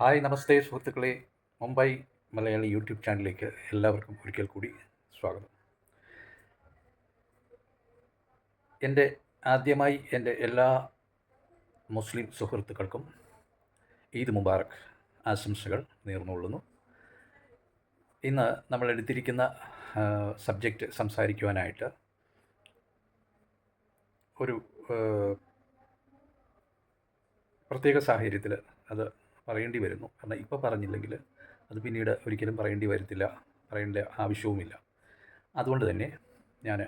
Hi നമസ്തേ സുഹൃത്തുക്കളെ. Mumbai Malayali YouTube ചാനലിലേക്ക് എല്ലാവർക്കും ഒരിക്കൽ കൂടി സ്വാഗതം. എന്റെ ആദ്യമായി എന്റെ എല്ലാ മുസ്ലിം സുഹൃത്തുക്കൾക്കും ഈദ് മുബാറക് ആശംസകൾ നേർന്നുകൊള്ളുന്നു. ഇന്ന് നമ്മൾ എടുത്തിരിക്കുന്ന സബ്ജക്റ്റ് സംസാരിക്കുവാനായിട്ട് ഒരു പ്രത്യേക സാഹചര്യത്തിൽ അത് പറയേണ്ടി വരുന്നു. കാരണം ഇപ്പോൾ പറഞ്ഞില്ലെങ്കിൽ അത് പിന്നീട് ഒരിക്കലും പറയേണ്ടി വരത്തില്ല പറയേണ്ട ആവശ്യവുമില്ല. അതുകൊണ്ട് തന്നെ ഞാൻ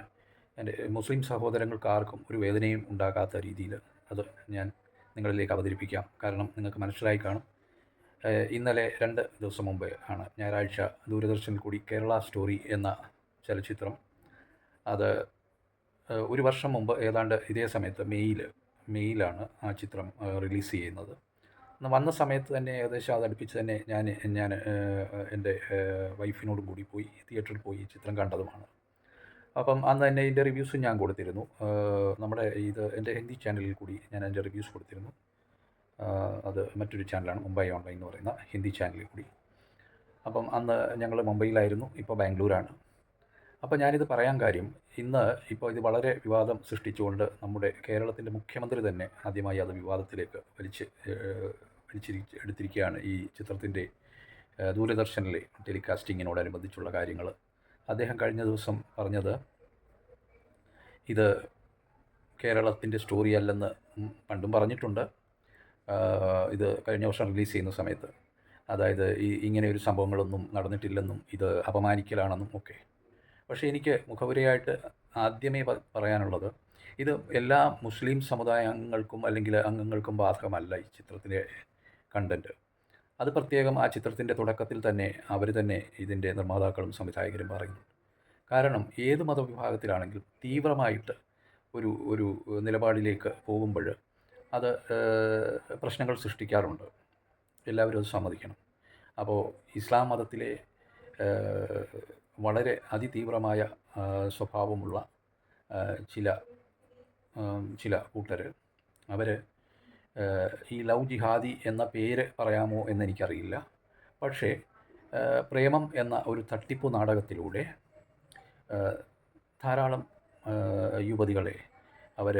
എന്റെ മുസ്ലിം സഹോദരങ്ങൾക്ക് ആർക്കും ഒരു വേദനയും ഉണ്ടാകാത്ത രീതിയിൽ അത് ഞാൻ നിങ്ങളിലേക്ക് അവതരിപ്പിക്കാം. കാരണം നിങ്ങൾക്ക് മനസ്സിലായി കാണും. ഇന്നലെ രണ്ട് ദിവസം മുമ്പ് ആണ് ഞായറാഴ്ച ദൂരദർശനിൽ കൂടി കേരള സ്റ്റോറി എന്ന ചലച്ചിത്രം. അത് ഒരു വർഷം മുമ്പ് ഏതാണ്ട് ഇതേ സമയത്ത് മെയ്യിൽ മെയ്യിലാണ് ആ ചിത്രം റിലീസ് ചെയ്യുന്നത്. വന്ന സമയത്ത് തന്നെ ഏകദേശം അത് അടുപ്പിച്ച് തന്നെ ഞാൻ ഞാൻ എന്റെ വൈഫിനോടും കൂടി പോയി തിയേറ്ററിൽ പോയി ചിത്രം കണ്ടതുമാണ്. അപ്പം അന്ന് തന്നെ എന്റെ റിവ്യൂസും ഞാൻ കൊടുത്തിരുന്നു. നമ്മുടെ ഇത് എന്റെ ഹിന്ദി ചാനലിൽ കൂടി ഞാൻ എന്റെ റിവ്യൂസ് കൊടുത്തിരുന്നു. അത് മറ്റൊരു ചാനലാണ് മുംബൈ ഓൺലൈൻ എന്ന് പറയുന്ന ഹിന്ദി ചാനലിൽ കൂടി. അപ്പം അന്ന് ഞങ്ങൾ മുംബൈയിലായിരുന്നു ഇപ്പോൾ ബാംഗ്ലൂരാണ്. അപ്പോൾ ഞാനിത് പറയാൻ കാര്യം ഇന്ന് ഇപ്പോൾ ഇത് വളരെ വിവാദം സൃഷ്ടിച്ചുകൊണ്ട് നമ്മുടെ കേരളത്തിന്റെ മുഖ്യമന്ത്രി തന്നെ ആദ്യമായി അത് വിവാദത്തിലേക്ക് വലിച്ച് വലിച്ചിരി എടുത്തിരിക്കുകയാണ് ഈ ചിത്രത്തിന്റെ ദൂരദർശനിലെ ടെലികാസ്റ്റിങ്ങിനോടനുബന്ധിച്ചുള്ള കാര്യങ്ങൾ അദ്ദേഹം കഴിഞ്ഞ ദിവസം പറഞ്ഞത് ഇത് കേരളത്തിന്റെ സ്റ്റോറി അല്ലെന്ന് പണ്ടും പറഞ്ഞിട്ടുണ്ട്. ഇത് കഴിഞ്ഞ വർഷം റിലീസ് ചെയ്യുന്ന സമയത്ത്. അതായത് ഈ ഇങ്ങനെ ഒരു സംഭവങ്ങളൊന്നും നടന്നിട്ടില്ലെന്നും ഇത് അപമാനിക്കലാണെന്നും ഒക്കെ. പക്ഷേ എനിക്ക് മുഖപുരയായിട്ട് ആദ്യമേ പറയാനുള്ളത് ഇത് എല്ലാ മുസ്ലിം സമുദായ അംഗങ്ങൾക്കും അല്ലെങ്കിൽ അംഗങ്ങൾക്കും ബാധകമല്ല ഈ ചിത്രത്തിലെ കണ്ടന്റ് അത് പ്രത്യേകം ആ ചിത്രത്തിന്റെ തുടക്കത്തിൽ തന്നെ അവർ തന്നെ ഇതിന്റെ നിർമ്മാതാക്കളും സംവിധായകരും പറയുന്നു. കാരണം ഏത് മതവിഭാഗത്തിലാണെങ്കിലും തീവ്രമായിട്ട് ഒരു ഒരു നിലപാടിലേക്ക് പോകുമ്പോൾ അത് പ്രശ്നങ്ങൾ സൃഷ്ടിക്കാറുണ്ട്. എല്ലാവരും അത് സമ്മതിക്കണം. അപ്പോൾ ഇസ്ലാം മതത്തിലെ വളരെ അതിതീവ്രമായ സ്വഭാവമുള്ള ചില ചില കൂട്ടർ അവർ ഈ ലവ് ജിഹാദി എന്ന പേര് പറയാമോ എന്നെനിക്കറിയില്ല. പക്ഷേ പ്രേമം എന്ന ഒരു തട്ടിപ്പ് നാടകത്തിലൂടെ ധാരാളം യുവതികളെ അവർ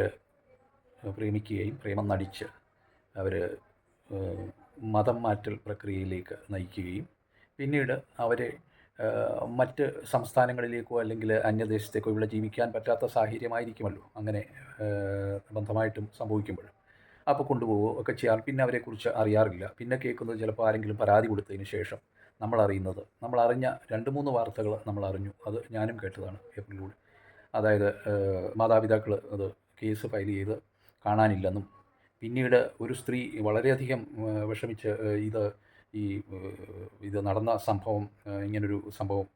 പ്രേമിക്കുകയും പ്രേമം നടിച്ച് അവർ മതം മാറ്റൽ പ്രക്രിയയിലേക്ക് നയിക്കുകയും പിന്നീട് അവരെ മറ്റ് സംസ്ഥാനങ്ങളിലേക്കോ അല്ലെങ്കിൽ അന്യദേശത്തേക്കോ ഇവിടെ ജീവിക്കാൻ പറ്റാത്ത സാഹചര്യമായിരിക്കുമല്ലോ. അങ്ങനെ ബന്ധമായിട്ടും സംഭവിക്കുമ്പോൾ. അപ്പോൾ കൊണ്ടുപോവുകയോ ഒക്കെ ചെയ്യാറ്. പിന്നെ അവരെക്കുറിച്ച് അറിയാറില്ല. പിന്നെ കേൾക്കുന്നത് ചിലപ്പോൾ ആരെങ്കിലും പരാതി കൊടുത്തതിന് ശേഷം നമ്മൾ അറിയുന്നത്. നമ്മൾ അറിഞ്ഞ രണ്ട് മൂന്ന് വാർത്തകൾ നമ്മൾ അറിഞ്ഞു. അത് ഞാനും കേട്ടതാണ് ഏപ്രിലൂടെ അതായത് മാതാപിതാക്കൾ അത് കേസ് ഫയൽ ചെയ്ത് കാണാനില്ലെന്നും പിന്നീട് ഒരു സ്ത്രീ വളരെയധികം വിഷമിച്ച് ഇത് ഈ ഇത് നടന്ന സംഭവം ഇങ്ങനൊരു സംഭവം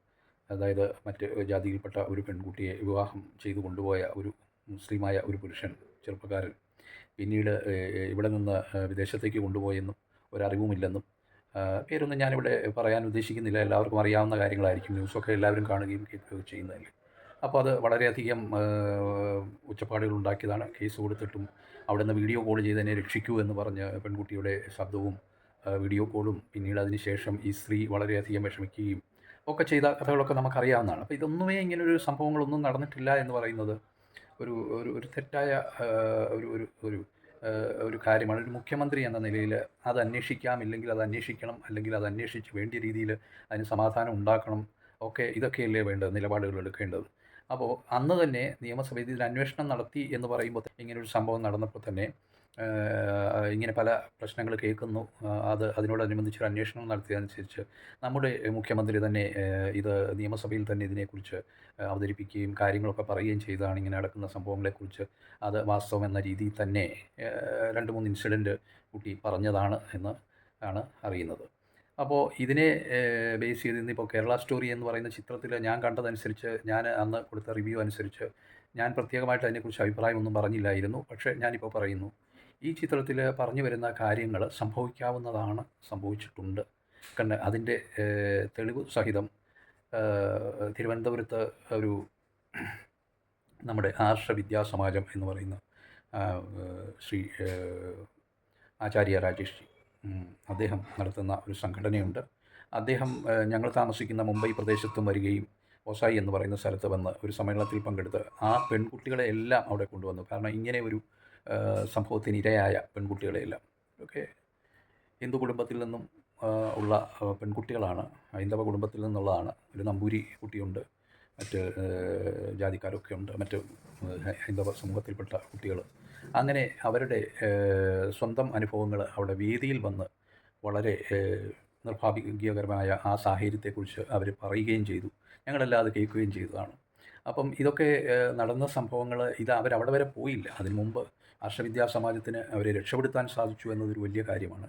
അതായത് മറ്റ് ജാതിയിൽപ്പെട്ട ഒരു പെൺകുട്ടിയെ വിവാഹം ചെയ്തു കൊണ്ടുപോയ ഒരു മുസ്ലിമായ ഒരു പുരുഷൻ ചെറുപ്പക്കാരൻ പിന്നീട് ഇവിടെ നിന്ന് വിദേശത്തേക്ക് കൊണ്ടുപോയെന്നും ഒരറിവുമില്ലെന്നും പേരൊന്നും ഞാനിവിടെ പറയാൻ ഉദ്ദേശിക്കുന്നില്ല. എല്ലാവർക്കും അറിയാവുന്ന കാര്യങ്ങളായിരിക്കും. ന്യൂസൊക്കെ എല്ലാവരും കാണുകയും കേൾക്കുകയും ചെയ്യുന്നതല്ലേ. അപ്പോൾ അത് വളരെയധികം ഉച്ചപ്പാടുകൾ ഉണ്ടാക്കിയതാണ്. കേസ് കൊടുത്തിട്ടും അവിടെ നിന്ന് വീഡിയോ കോൾ ചെയ്ത് എന്നെ രക്ഷിക്കൂ എന്ന് പറഞ്ഞ് പെൺകുട്ടിയുടെ ശബ്ദവും വീഡിയോ കോളും പിന്നീട് അതിന് ശേഷം ഈ സ്ത്രീ വളരെയധികം വിഷമിക്കുകയും ഒക്കെ ചെയ്ത കഥകളൊക്കെ നമുക്കറിയാവുന്നതാണ്. അപ്പോൾ ഇതൊന്നുമേ ഇങ്ങനൊരു സംഭവങ്ങളൊന്നും നടന്നിട്ടില്ല എന്ന് പറയുന്നത് ഒരു ഒരു ഒരു തെറ്റായ ഒരു ഒരു ഒരു ഒരു കാര്യമാണ്. ഒരു മുഖ്യമന്ത്രി എന്ന നിലയിൽ അത് അന്വേഷിക്കാം ഇല്ലെങ്കിൽ അത് അന്വേഷിക്കണം അല്ലെങ്കിൽ അത് അന്വേഷിച്ച് വേണ്ട രീതിയിൽ അതിന് സമാധാനം ഉണ്ടാക്കണം. ഒക്കെ ഇതൊക്കെയല്ലേ വേണ്ടത് നിലപാടുകൾ എടുക്കേണ്ടത്. അപ്പോൾ അന്ന് തന്നെ നിയമസഭയിൽ അന്വേഷണം നടത്തി എന്ന് പറയുമ്പോൾ ഇങ്ങനൊരു സംഭവം നടന്നപ്പോൾ തന്നെ ഇങ്ങനെ പല പ്രശ്നങ്ങൾ കേൾക്കുന്നു. അത് അതിനോടനുബന്ധിച്ച് ഒരു അന്വേഷണം നടത്തിയതനുസരിച്ച് നമ്മുടെ മുഖ്യമന്ത്രി തന്നെ ഇത് നിയമസഭയിൽ തന്നെ ഇതിനെക്കുറിച്ച് അവതരിപ്പിക്കുകയും കാര്യങ്ങളൊക്കെ പറയുകയും ചെയ്താണ് ഇങ്ങനെ നടക്കുന്ന സംഭവങ്ങളെക്കുറിച്ച്. അത് വാസ്തവം എന്ന രീതിയിൽ തന്നെ രണ്ട് മൂന്ന് ഇൻസിഡന്റ് കുട്ടി പറഞ്ഞതാണ് എന്ന് ആണ് അറിയുന്നത്. അപ്പോൾ ഇതിനെ ബേസ് ചെയ്ത് ഇന്നിപ്പോൾ കേരള സ്റ്റോറി എന്ന് പറയുന്ന ചിത്രത്തിൽ ഞാൻ കണ്ടതനുസരിച്ച് ഞാൻ അന്ന് കൊടുത്ത റിവ്യൂ അനുസരിച്ച് ഞാൻ പ്രത്യേകമായിട്ട് അതിനെക്കുറിച്ച് അഭിപ്രായമൊന്നും പറഞ്ഞില്ലായിരുന്നു. പക്ഷേ ഞാനിപ്പോൾ പറയുന്നു. ഈ ചിത്രത്തിൽ പറഞ്ഞു വരുന്ന കാര്യങ്ങൾ സംഭവിക്കാവുന്നതാണ് സംഭവിച്ചിട്ടുണ്ട്. കണ്ട് അതിന്റെ തെളിവ് സഹിതം തിരുവനന്തപുരത്ത് ഒരു നമ്മുടെ ആർഷ വിദ്യാസമാജം എന്ന് പറയുന്ന ശ്രീ ആചാര്യ രാജേഷ് അദ്ദേഹം നടത്തുന്ന ഒരു സംഘടനയുണ്ട്. അദ്ദേഹം ഞങ്ങൾ താമസിക്കുന്ന മുംബൈ പ്രദേശത്തും വരികയും ഒസായി എന്ന് പറയുന്ന സ്ഥലത്ത് വന്ന് ഒരു സമ്മേളനത്തിൽ പങ്കെടുത്ത് ആ പെൺകുട്ടികളെ എല്ലാം അവിടെ കൊണ്ടുവന്നു. കാരണം ഇങ്ങനെ ഒരു സംഭവത്തിന് ഇരയായ പെൺകുട്ടികളെയെല്ലാം. ഒക്കെ ഹിന്ദു കുടുംബത്തിൽ നിന്നും ഉള്ള പെൺകുട്ടികളാണ്. ഹൈന്ദവ കുടുംബത്തിൽ നിന്നുള്ളതാണ്. ഒരു നമ്പൂരി കുട്ടിയുണ്ട്. മറ്റ് ജാതിക്കാരൊക്കെ ഉണ്ട്. മറ്റ് ഹൈന്ദവ സമൂഹത്തിൽപ്പെട്ട കുട്ടികൾ. അങ്ങനെ അവരുടെ സ്വന്തം അനുഭവങ്ങൾ അവിടെ വേദിയിൽ വന്ന് വളരെ നിർഭാഗ്യകരമായ ആ സാഹചര്യത്തെക്കുറിച്ച് അവർ പറയുകയും ചെയ്തു. ഞങ്ങളെല്ലാം അത് കേൾക്കുകയും ചെയ്തതാണ്. അപ്പം ഇതൊക്കെ നടന്ന സംഭവങ്ങൾ ഇത് അവരവിടെ വരെ പോയില്ല. അതിനു മുമ്പ് ആർഷവിദ്യാ സമാജത്തിന് അവരെ രക്ഷപ്പെടുത്താൻ സാധിച്ചു എന്നതൊരു വലിയ കാര്യമാണ്.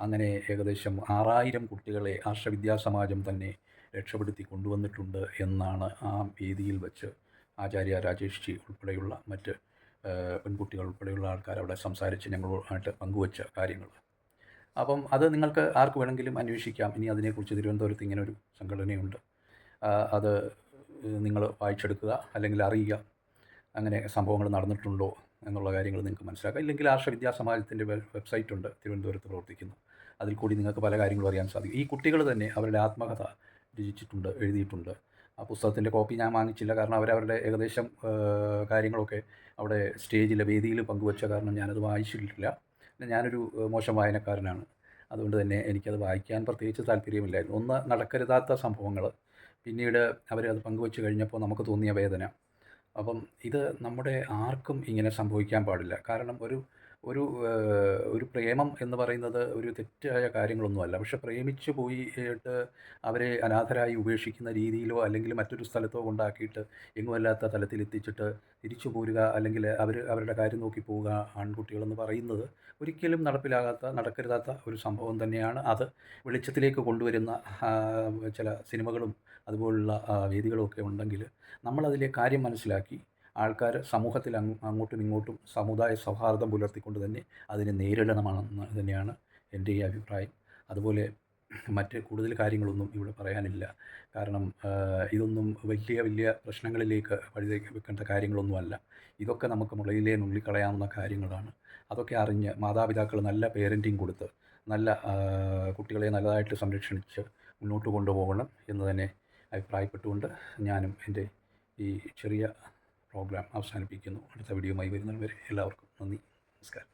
അങ്ങനെ ഏകദേശം ആറായിരം കുട്ടികളെ ആർഷവിദ്യാ സമാജം തന്നെ രക്ഷപ്പെടുത്തി കൊണ്ടുവന്നിട്ടുണ്ട് എന്നാണ് ആ വേദിയിൽ വെച്ച് ആചാര്യ രാജേഷ് ജി ഉൾപ്പെടെയുള്ള മറ്റ് പെൺകുട്ടികൾ ഉൾപ്പെടെയുള്ള ആൾക്കാർ അവിടെ സംസാരിച്ച് ഞങ്ങളുമായിട്ട് പങ്കുവച്ച കാര്യങ്ങൾ. അപ്പം അത് നിങ്ങൾക്ക് ആർക്ക് വേണമെങ്കിലും അന്വേഷിക്കാം. ഇനി അതിനെക്കുറിച്ച് തിരുവനന്തപുരത്ത് ഇങ്ങനെ ഒരു സംഘടനയുണ്ട്. അത് നിങ്ങൾ വായിച്ചെടുക്കുക അല്ലെങ്കിൽ അറിയുക. അങ്ങനെ സംഭവങ്ങൾ നടന്നിട്ടുണ്ടോ? എന്നുള്ള കാര്യങ്ങൾ നിങ്ങൾക്ക് മനസ്സിലാക്കാം. ഇല്ലെങ്കിൽ ആർഷ വിദ്യാസമാജത്തിന്റെ വെബ്സൈറ്റ് ഉണ്ട്. തിരുവനന്തപുരത്ത് പ്രവർത്തിക്കുന്നു. അതിൽ കൂടി നിങ്ങൾക്ക് പല കാര്യങ്ങളും അറിയാൻ സാധിക്കും. ഈ കുട്ടികൾ തന്നെ അവരുടെ ആത്മകഥ രചിച്ചിട്ടുണ്ട് എഴുതിയിട്ടുണ്ട്. ആ പുസ്തകത്തിന്റെ കോപ്പി ഞാൻ വാങ്ങിച്ചില്ല. കാരണം അവരവരുടെ ഏകദേശം കാര്യങ്ങളൊക്കെ അവിടെ സ്റ്റേജിലെ വേദിയിൽ പങ്കുവച്ച കാരണം ഞാനത് വായിച്ചിട്ടില്ല. പിന്നെ ഞാനൊരു മോശം വായനക്കാരനാണ്. അതുകൊണ്ട് തന്നെ എനിക്കത് വായിക്കാൻ പ്രത്യേകിച്ച് താല്പര്യമില്ലായിരുന്നു. ഒന്ന് നടക്കരുതാത്ത സംഭവങ്ങൾ. പിന്നീട് അവരത് പങ്കുവച്ച് കഴിഞ്ഞപ്പോൾ നമുക്ക് തോന്നിയ വേദന. അപ്പം ഇത് നമ്മുടെ ആർക്കും ഇങ്ങനെ സംഭവിക്കാൻ പാടില്ല. കാരണം ഒരു ഒരു ഒരു പ്രേമം എന്ന് പറയുന്നത് ഒരു തെറ്റായ കാര്യങ്ങളൊന്നുമല്ല പക്ഷെ പ്രേമിച്ചു പോയിട്ട് അവരെ അനാഥരായി ഉപേക്ഷിക്കുന്ന രീതിയിലോ അല്ലെങ്കിൽ മറ്റൊരു സ്ഥലത്തോ കൊണ്ടാക്കിയിട്ട് എങ്ങുമല്ലാത്ത തലത്തിൽ എത്തിച്ചിട്ട് തിരിച്ചു പോരുക അല്ലെങ്കിൽ അവർ അവരുടെ കാര്യം നോക്കി പോവുക ആൺകുട്ടികളെന്ന് പറയുന്നത് ഒരിക്കലും നടപ്പിലാകാത്ത നടക്കരുതാത്ത ഒരു സംഭവം തന്നെയാണ്. അത് വെളിച്ചത്തിലേക്ക് കൊണ്ടുവരുന്ന ചില സിനിമകളും അതുപോലുള്ള വേദികളും ഒക്കെ ഉണ്ടെങ്കിൽ നമ്മളതിലെ കാര്യം മനസ്സിലാക്കി ആൾക്കാർ സമൂഹത്തിൽ അങ്ങ് അങ്ങോട്ടും ഇങ്ങോട്ടും സമുദായ സൗഹാർദ്ദം പുലർത്തിക്കൊണ്ട് തന്നെ അതിനെ നേരിടണമെന്ന് തന്നെയാണ് എന്റെ ഈ അഭിപ്രായം. അതുപോലെ മറ്റ് കൂടുതൽ കാര്യങ്ങളൊന്നും ഇവിടെ പറയാനില്ല. കാരണം ഇതൊന്നും വലിയ വലിയ പ്രശ്നങ്ങളിലേക്ക് വഴിതേക്ക് വെക്കേണ്ട കാര്യങ്ങളൊന്നുമല്ല. ഇതൊക്കെ നമുക്ക് മുളയിലേ നുള്ളിക്കളയാവുന്ന കാര്യങ്ങളാണ്. അതൊക്കെ അറിഞ്ഞ് മാതാപിതാക്കൾ നല്ല പേരന്റിങ് കൊടുത്ത് നല്ല കുട്ടികളെ നല്ലതായിട്ട് സംരക്ഷിച്ച് മുന്നോട്ട് കൊണ്ടുപോകണം എന്ന് തന്നെ അഭിപ്രായപ്പെട്ടുകൊണ്ട് ഞാനും എന്റെ ഈ ചെറിയ പ്രോഗ്രാം അവസാനിപ്പിക്കുന്നു. അടുത്ത വീഡിയോയുമായി വരുന്നവരെ എല്ലാവർക്കും നന്ദി. നമസ്കാരം.